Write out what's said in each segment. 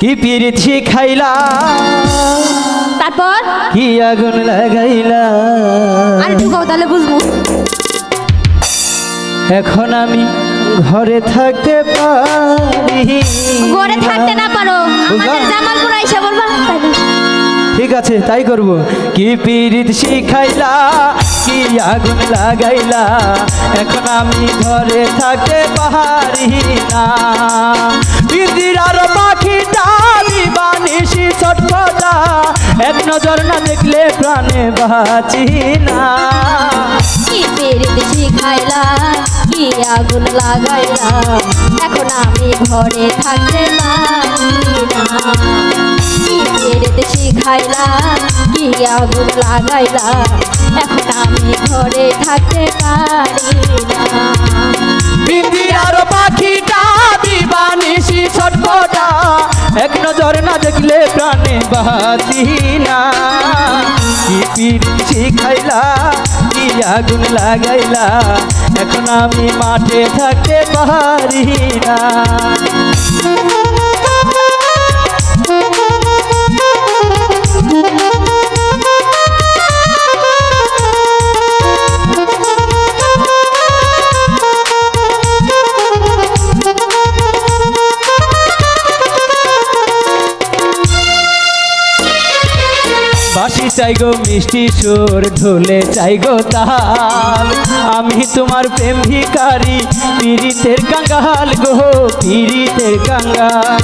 কি পিরিত শিখাইলা তারপর? কি আগুন লাগাইলা? আর একটু গাও তাহলে বুঝব। এখন আমি ঘরে থাকতে পারি। ঘরে থাকতে না পারো। আমাদের জামালপুর আইসা বলবা। ঠিক আছে তাই করব। কি পিরিত শিখাইলা কি আগুন লাগাইলা? এখন আমি ঘরে থাকতে পারি না। পিঞ্জিরার পাখিটা বানিসি ছটফটা। এক নজর না দেখলে প্রাণে বাঁচি না। কি পেরিত শিখাইলা কি আগুন লাগাইলা, এখন আমি ঘরে থাকতে পারি না। কি পেরিত শিখাইলা কি আগুন লাগাইলা, এখন আমি ঘরে থাকতে পারি না। এক নজর না দেখলে প্রাণে বাঁচি না। কি পিছি খাইলা, কি আগুন লাগাইলা, এখন আমি মাঠে থাকতে পারি না। বাসি চাই গো, মিষ্টি সুর ঢোলে চাই গো তাল। আমি তোমার প্রেম ভিকারি পিরিতের কাঙ্গাল গো পিরিতের কাঙ্গাল।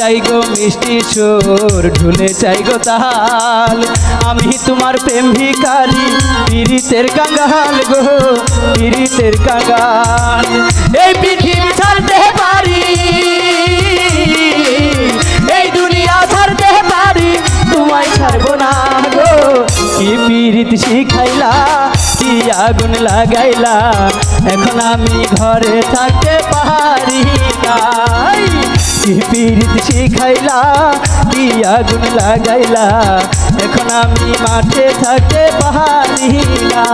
চাই গো মিষ্টি সুর, ঢুলে চাই গো তাল। আমি তোমার প্রেম ভিকারি পীড়িতের কাঙ্গাল গো, পীড়িতের কাঙ্গাল এই পৃথিবী ছাড়তে পারি, এই দুনিয়া ছাড়তে পারি, তোমায় ছাড়বো না গো। কি পীড়িত শিখাইলা, কি আগুন লাগাইলা, এখন আমি ঘরে থাকতে পারি কি পীড়িত শিখাইলা দিয়া গুণ লাগাইলা। এখন আমি মাঠে থাকতে না।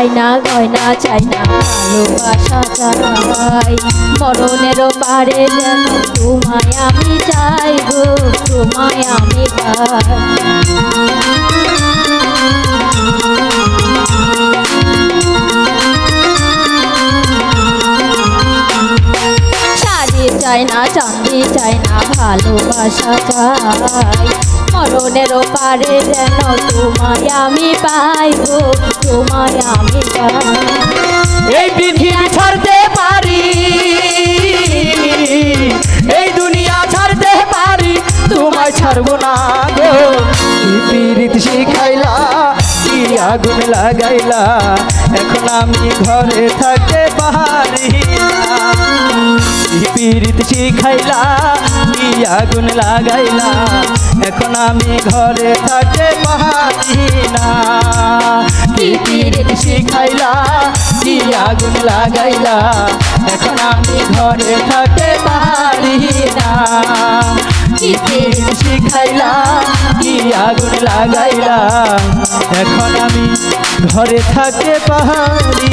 চাই না গয়না চাই না ভালোবাসা চাই। মরণেরও পারে যেন তোমায় আমি চাই গো, তোমায় আমি পাই চাই না চাঁদি চাই না ভালোবাসা চাই। মরণেরও পারে যেন তোমায় আমি পাই গো, তোমায় আমি এই পৃথিবী ছাড়তে পারি, এই দুনিয়া ছাড়তে পারি, তোমায় ছাড়বো না গো। পীড়িত শিখাইলা আগুন লাগাইলা। এখন আমি ঘরে থাকতে পারি পীড়িত শিখাইলা কি আগুন লাগাইলা। এখন আমি ঘরে থাকতে পারি না পীড়িত শিখাইলা কি আগুন লাগাইলা। এখন আমি ঘরে থাকতে পারি না কি পীড়িত শিখাইলা কি আগুন লাগাইলা এখন আমি ঘরে থাকে পাহাড়ি